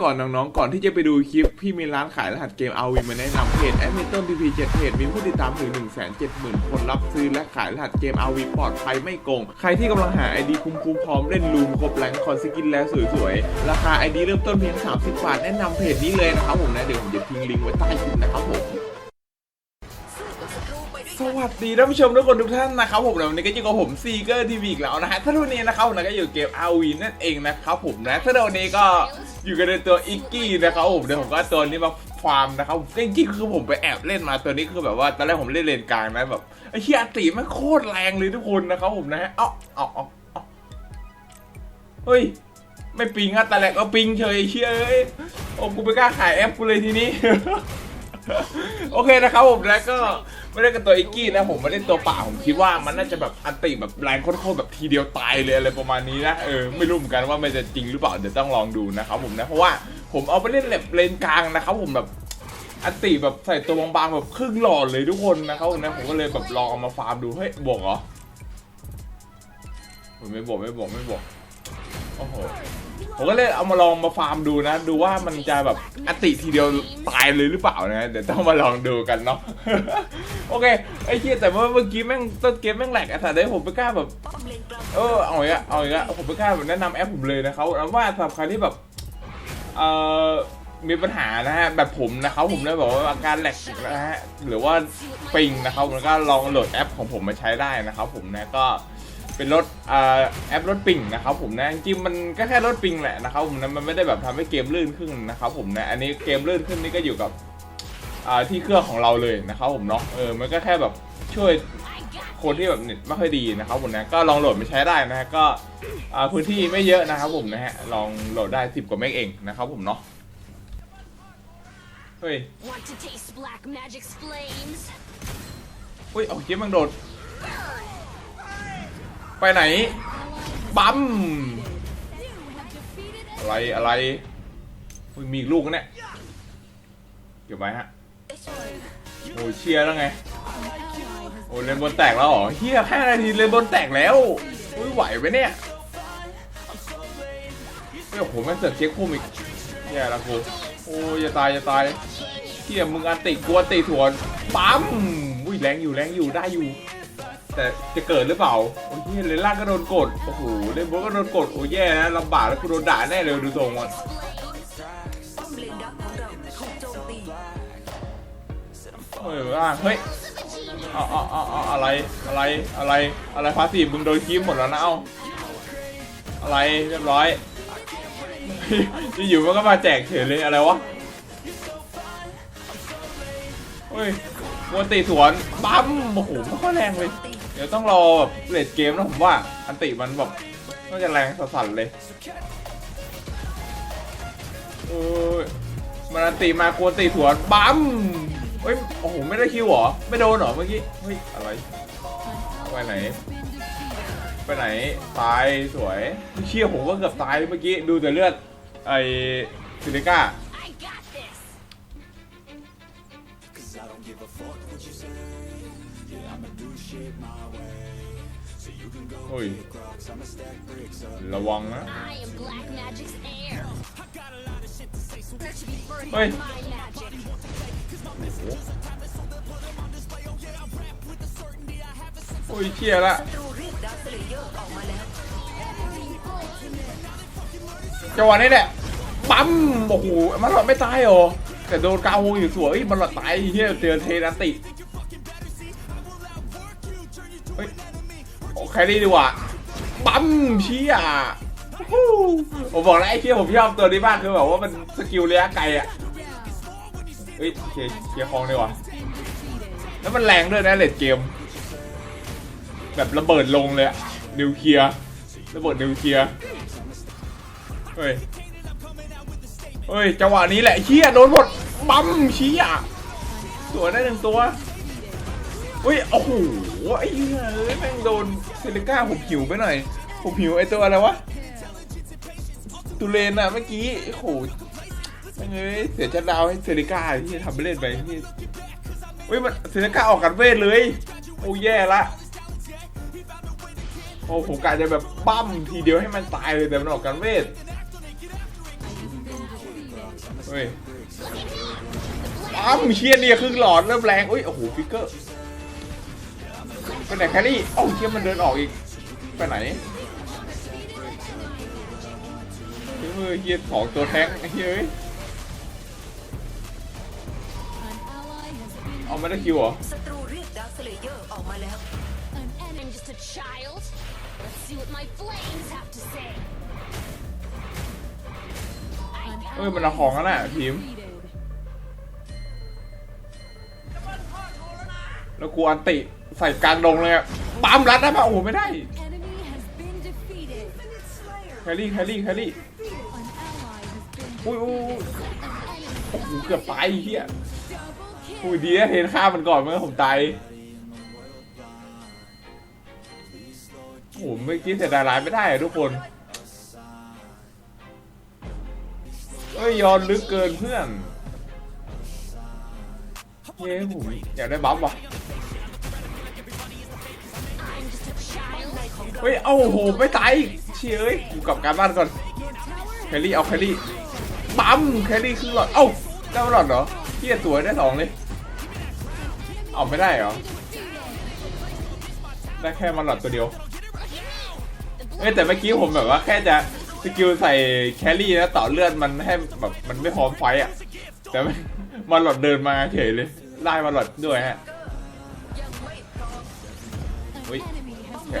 ก่อนน้องๆ ก่อนที่จะไปดูคลิป พี่มีร้านขายรหัสเกม RV มาแนะนำเพจแอดมินต้น PP 7เจ็ดเพจมีผู้ติดตามถึง 170,000 คนรับซื้อและขายรหัสเกม RV ปลอดภัยไม่โกง ใครที่กำลังหา ID คุ้มๆพร้อมเล่นลูมครบแรงคอนสกินแล้วสวยๆ ราคา ID เริ่มต้นเพียง 30 บาท แนะนำเพจนี้เลยนะครับผมนะเดี๋ยวผมจะทิ้งลิงก์ไว้ใต้คลิปนะครับผมสวัสดีท่านผู้ชมทุกคนทุกท่านนะครับผมนะวันนี้ก็อยู่กับผมซีเกอร์ทีวีอีกแล้วนะฮะถ้าวันนี้นะครับผมก็อยู่เกม RV นั่นเองนะครับผมนะถ้าวันนี้ก็ อยู่กันในตัวอิกกี้นะครับผมเดี๋ยวผมก็ตัวนี้มาฟาร์มนะครับจริงๆคือผมไปแอบเล่นมาตัวนี้คือแบบว่าตอนแรกผมเล่นเลนกลางนะแบบไอ้เฮียตีมันโคตรแรงเลยทุกคนนะครับผมนะฮะเอ้าเอ้าเอ้าเอ้าเฮ้ยไม่ปิงอะแต่แรกก็ปิงเฉยเชียเอ้ยโอ้กูไปกล้าขายแอปกูเลยทีนี้ โอเคนะครับผมแล้วก็ไม่ได้กับตัวอิกกี้นะผมไม่ได้ตัวเปล่าผมคิดว่ามันน่าจะแบบอันติแบบแรงโคตรๆแบบทีเดียวตายเลยอะไรประมาณนี้นะเออไม่รู้เหมือนกันว่ามันจะจริงหรือเปล่าเดี๋ยวต้องลองดูนะครับผมนะเพราะว่าผมเอาไปเล่นแบบเลนกลางนะครับผมแบบอันติแบบใส่ตัวบางๆแบบครึ่งหลอดเลยทุกคนนะครับผมนะผมก็เลยแบบลองเอามาฟาร์มดูเฮ้ยบวกเหรอไม่บวกไม่บวกไม่บวกโอ้โห ผมก็เลยเอามาลองมาฟาร์มดูนะ ดูว่ามันจะแบบอติทีเดียวตายเลยหรือเปล่านะ เดี๋ยวต้องมาลองดูกันเนาะ โอเค ไอ้เชี่ยแต่ว่าเมื่อกี้แม่งต้นเกมแม่งแหลกอะแต่ได้ผมไม่กล้าแบบ เออเอาอย่างเงี้ยเอาอย่างเงี้ยผมไม่กล้าแบบแนะนำแอปผมเลยนะครับแล้วว่าสำหรับใครที่แบบ เอ่อ มีปัญหานะฮะ แบบผมนะครับผมได้บอกว่าอาการแหลกนะฮะ หรือว่าปิงนะครับแล้วก็ลองโหลดแอปของผมมาใช้ได้นะครับผมนะก็ เป็นรถอ่าแอปรถปิงนะครับผมนะจริงๆมันก็แค่รถปิงแหละนะครับผมนะมันไม่ได้แบบทำให้เกมลื่นขึ้นนะครับผมนะอันนี้เกมลื่นขึ้นนี่ก็อยู่กับอ่าที่เครื่องของเราเลยนะครับผมเนาะเออมันก็แค่แบบช่วยคนที่แบบเน็ตไม่ค่อยดีนะครับผมนะก็ลองโหลดมาใช้ได้นะฮะก็อ่าพื้นที่ไม่เยอะนะครับผมนะฮะลองโหลดได้ 10 กว่าเมกเองนะครับผมเนาะเฮ้ย Want to taste Black Magic's flames? อุ้ยเอาเกมมันโดด ไปไหนปั๊มอะไรอะไรอุ๊ยมีอีกลูกนะเนี่ยเก็บไว้ฮะโอ้ยเชียร์แล้วไงโอ้ยเลนบนแตกแล้วเหรอเฮียแค่นาทีเลนบนแตกแล้วอุ้ยไหวไหมเนี่ยเฮ้ยโอ้โหแม่งเสือกเช็คพุ่อีกเฮียละกูโอ้ยอย่าตายอย่าตายเฮียมึงอันติกลัวติถวนปั๊มอุ้ยแรงอยู่แรงอยู่ได้อยู่ แต่จะเกิดหรือเปล่า โอ้ยเหี้ยลนล่างก็โดนกด โอ้โหเลนบนก็โดนกด โอ้ยแย่นะลำบากแล้วกูโดนด่าแน่เลยดูทรงมันเฮ้ยว่าเฮ้ยเอาเอาเอาเอาอะไร อะไร อะไร อะไรพาสีมึงโดนคีมหมดแล้วนะ เอาอะไร เรียบร้อยจะอยู่มันก็มาแจกเฉยเลย อะไรวะเฮ้ยกวนตีสวน ปั๊ม โอ้โหไม่ค่อยแรงเลย ดี๋ยวต้องรอแบบเลดเกมนะผมว่า อันติมันแบบน่าจะแรงสั่นเลยเออมันอันติมากวนตีสวนปั๊มเฮ้ย โอ้โห ไม่ได้คิวเหรอ ไม่โดนเหรอเมื่อกี้ เฮ้ย อะไร ไปไหน ไปไหน ตาย สวย เชี่ยผมก็เกือบตายเมื่อกี้ ดูแต่เลือด ไอซิลิก้า โอ้ย ระวังนะ I am Black Magic's heir. That should be burned Oi. by my magic. โอ้ยเชี่ยละจังหวะนี้แหละ ปั๊ม โอ้โห มันหลอดไม่ตายเหรอ แต่โดนกาวงอยู่สวยเฮ้ยมันหลอดตายเฮียเตือนเทนันติเแครี่ดีกว่าปั๊มเชี่ยผมบอกแล้วไอ้เชี่ยผมชอบตัวนี้มากคือแบบว่ามันสกิลระยะไกลอะเฮ้ยเคียร์เคลียร์คองดีกว่าแล้วมันแรงด้วยนะเลดเกม แบบระเบิดลงเลยอะนิวเคลียร์ระเบิดนิวเคลียร์เฮ้ยเฮ้ยจังหวะนี้แหละเชี่ยโดนหมดปั๊มเชี่ยตัวได้หนึ่งตัว เฮ้ยโอ้โหไอ้เหี้ยแม่งโดนเซเลก้าผมหิวไปหน่อยผมหิวไอ้ตัวอะไรวะตูเลนอะเมื่อกี้โอ้โหแม่งเอ้ยเสียชัดดาวให้เซเลก้าที่ทำไปเล่นไปที่เฮ้ยมันเซเลก้าออกกันเวทเลย โอ้แย่ละโอ้ผมกะจะแบบปั้มทีเดียวให้มันตายเลยแต่มันออกกันเวทเฮ้ยปั๊มเชียเนี่ยครึ่งหลอดเริ่มแรงอุ้ยโอ้โหฟิกเกอร์ ไปไหนแครี่เอ้าเชียมันเดินออกอีก ไปไหนเฮ้ยเฮียของตัวแท้งเฮ้ยเอาไม่ได้คิวเหรอศัตรูเรียกดาร์คสเลเยอร์ออกมาแล้ว An enemy just a child Let's see what my flames have to say เอ้ยมันเอาของกันน่ะทีมแล้วกูอันติ ใส่กลางดงเลยอะปั๊มรัดได้ปะโอ้โหไม่ได้ Enemy has been defeated. แครี่แครี่แครี่ An ally has been อุ้ยอุ้ยอุ้ยโอ้โหเกือบตายไอ้เฮีย Double อุ้ย kill. ดีนะเห็นฆ่ามันก่อนเมื่อผมตาย โอ้โหเมื่อกี้เสียดายร้ายไม่ได้อะทุกคนเอ้ยยอนลึกเกินเพื่อนเย้ผมอยากได้บัฟว่ะ เฮ้ย เอ้าโห ไม่ตายอีกเชี่ยเอ้ยกูกลับการบ้านก่อน แครี่เอาแครี่ปั๊มแครี่ครึ่งหลอด เอ้าได้มาหลอดเหรอเฮียสวยได้สองเลย เอาไม่ได้เหรอ ได้แค่มาหลอดตัวเดียว เอ้ยแต่เมื่อกี้ผมแบบว่าแค่จะสกิลใส่แครี่แล้วต่อเลือดมันให้แบบมันไม่พร้อมไฟอะ แต่ม่มาหลอดเดินมาเฉยเลยไล่มาหลอดด้วยฮะยั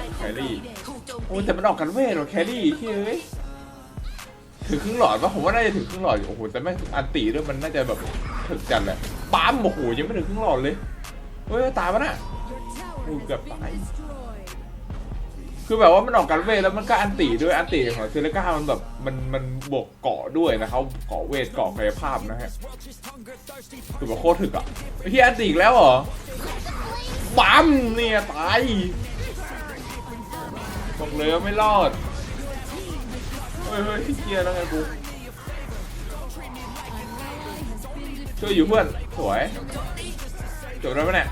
งไม่พร้อม An Wait. enemy has Okay, been Kylie. defeated. ถูกโจมโอ้ตีแต่มันออกกันเวทเหรอแครี่เฮ้ยถึงครึ่งหลอดปะผมว่าน่าจะถึงครึ่งหลอดอยู่โอ้โหแต่ไม่งอันตีด้วยมันน่าจะแบบถึกจัดแหละปั๊มโอ้โหยังไม่ถึงครึ่งหลอดเลยเฮ้ยตายปะน่ะ Your tower Ui, has gặp been phải. destroyed. คือแบบว่ามันออกกันเวทแล้วมันก็อันตีด้วยอันตีของเซเลก้ามันแบบมันมันบวกเกาะด้วยนะเขาเกาะเวทเกาะกายภาพนะฮะคือแบบโคตรถึกอะไอ้ที่อันตีอีกแล้วเหรอปั๊มเนี่ยตาย บอกเลยว่าไม่รอด เฮ้ยเฮ้ยเกียร์แล้วไงกู ช่วยอยู่เพื่อน สวย จบแล้วปะเนี่ย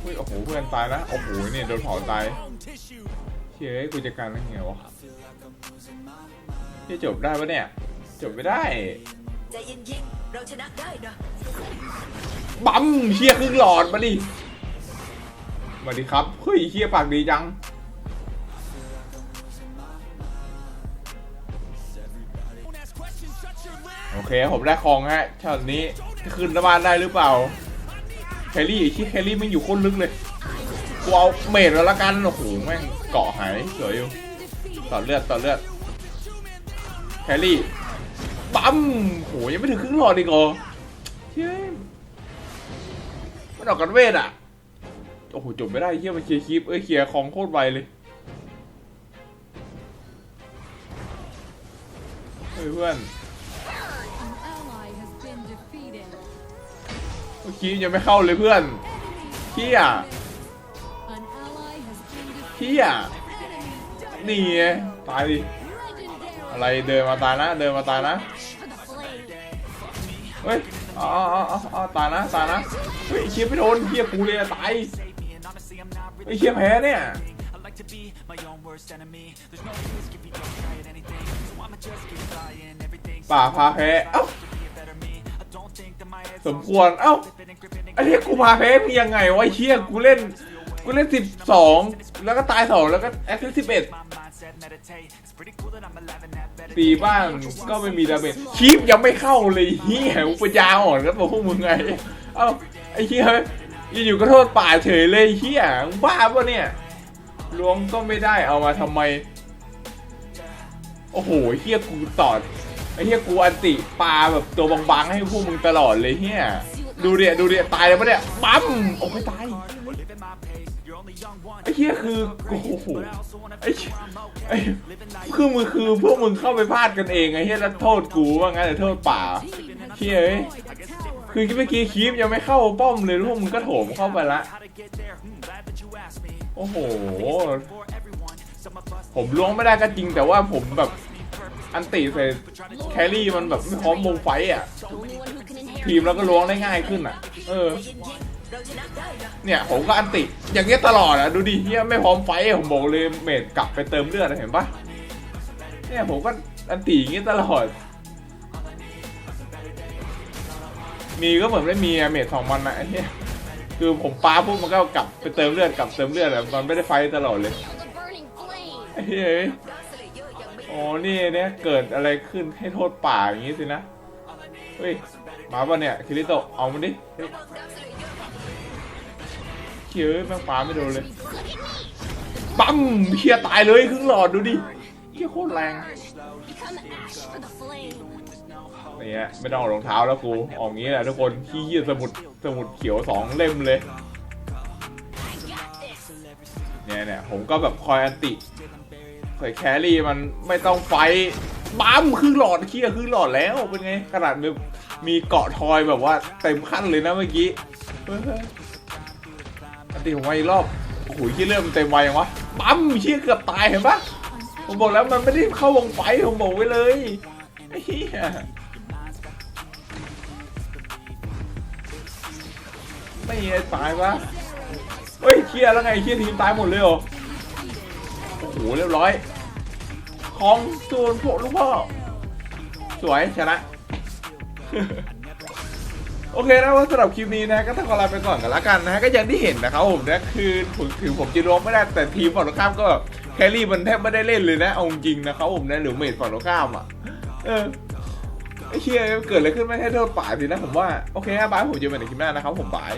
เฮ้ยโอ้โห เพื่อนตายนะโอ้โหนี่โดนเผาตายเฮ้ยกูจะการได้ไงวะที่จบได้ปะเนี่ย จบไม่ได้ใจเย็นๆเราชนะได้นะปั๊มเฮียครึ่งหลอดมาดิ มาดิครับ เฮ้ยเฮียปากดีจัง โอเค ผมได้ของฮะช็อตนี้จะขึ้นบ้านได้หรือเปล่าแคลรี่ไอ้ที่แคลรี่ไม่อยู่คตรลึกเลยกูเอาเมดแล้วละกัน โอ้โห แม่งเกาะหายสวยอยู่ต่อเลือดต่อเลือดแคลรี่ปั๊มโหยังไม่ถึงครึ่งหลอดอีกเหรอเฮ้ยมันออกกันเวทอะ โอ้โหจบไม่ได้เฮียมันเคลียร์คลิปเอ้ยเคลียร์ของโคตรไวเลยเฮ้ยเพื่อน An ally has been defeated. เมื่อกี้ยังไม่เข้าเลยเพื่อนเฮียเฮียนี่ไงตายดิอะไรเดินมาตายนะเดินมาตายนะเฮ้ยอ๋ออ๋ออ๋อตายนะตายนะเฮ้ยเชียไม่โดนเฮียกูเลยตาย ไอ้เคียแพ้เนี่ยป่าพาแพ้เอ้า สมควร เอ้า ไอ้เนี้ยกูพาแพ้มียังไงวะเหี้ยกูเล่น กูเล่นสิบสองแล้วก็ตายสองแล้วก็แอคทิสสิบเอ็ดตีบ้างก็ไม่มีดาเมจคีปยังไม่เข้าเลยเหี้ยกูปยาอ่อนครับพวกมึงไง เอ้า ไอ้เหี้ย อยู่ๆก็โทษป่าเฉยเลยเฮียบ้าปะเนี่ยล้วงก็ไม่ได้เอามาทำไม โอ้โหเฮียกูตอดไอ้เฮียกูอันติปลาแบบตัวบางๆ ให้พวกมึงตลอดเลยเฮียดูเดียดูเดียตายเลยปะเนี่ยปั๊มโอ้ยตายไอ้เฮียคือโอ้โหไอ้เหี้ยไอ้คือมึงคือพวกมึงเข้าไปพลาดกันเองไอ้เฮียแล้วโทษกูว่างั้นแต่โทษป่า Team has Here, คือเมื่อกี้คลิปยังไม่เข้าป้อมเลยพวกมึงก็โถมเข้าไปละ โอ้โห ผมล้วงไม่ได้ก็จริงแต่ว่าผมแบบอันติใส่แครี่มันแบบไม่พร้อมวงไฟอะ ทีมแล้วก็ล้วงได้ง่ายขึ้นอะ เออ เนี่ยผมก็อันติ อย่างเงี้ยตลอดอะ ดูดิเฮียไม่พร้อมไฟผมบอกเลยเมดกลับไปเติมเลือดอะเห็นปะเนี่ยผมก็อันตีอย่างเงี้ยตลอด มีก็เหมือนไม่มีอะเมทสองมันนะไอ้เหี้ยคือผมปาปุ๊บมันก็กลับไปเติมเลือดกลับเติมเลือดอะมันไม่ได้ไฟตลอดเลยไอ้เฮ้ยดาร์คสเลเยอร์ยังไม่โอ้นี่เนี่ยเกิดอะไรขึ้นให้โทษป่าอย่างงี้สินะเฮ้ยมาป่ะเนี่ยคิริโตะเอามันดิเลเยอแม่งปาไม่โดนเลยปั๊มเคียตายเลยครึ่งหลอดดูดิเคียโคตรแรง เนี่ยไม่ต้องเอารองเท้าแล้วกูออกงี้แหละทุกคนขี้ยี่ยสมุดสมุดเขียวสองเล่มเลยเนี่ยเนี่ยผมก็แบบคอยอันติใส่แครี่มันไม่ต้องไฟท์ปั๊มครึ่งหลอดเคียครึ่งหลอดแล้วเป็นไงขนาดมีมีเกาะทอยแบบว่าเต็มขั้นเลยนะเมื่อกี้อันติผมมาอีกรอบโอ้โหที่เริ่มนเต็มไวยังวะปั๊มเชี่ยเกือบตายเห็นปะผมบอกแล้วมันไม่ได้เข้าวงไฟผมบอกไว้เลยเหี้ย ไม่ได้ตายปะเฮ้ยเคียร์แล้วไงเคียร์ทีมตายหมดเลยเหรอโอ้โหเรียบร้อยของส่วนพวกลูกพ่อสวยชนะโอเคนะว่าสำหรับคลิปนี้นะก็ต้องขอลาไปก่อนกันละกันนะฮะก็อย่างที่เห็นนะครับผมนะคือผมถึงผมจะรวมไม่ได้แต่ทีมฝั่งตรงข้ามก็แครี่มันแทบไม่ได้เล่นเลยนะเอาจริงนะครับผมนะหรือเมดฝั่งตรงข้ามอะเออ ไอ้เชี่ยเกิดอะไรขึ้นไม่ให้โทษป่าสินะผมว่า โอเคครับบายผมเจอกันในคลิปหน้านะครับผมบาย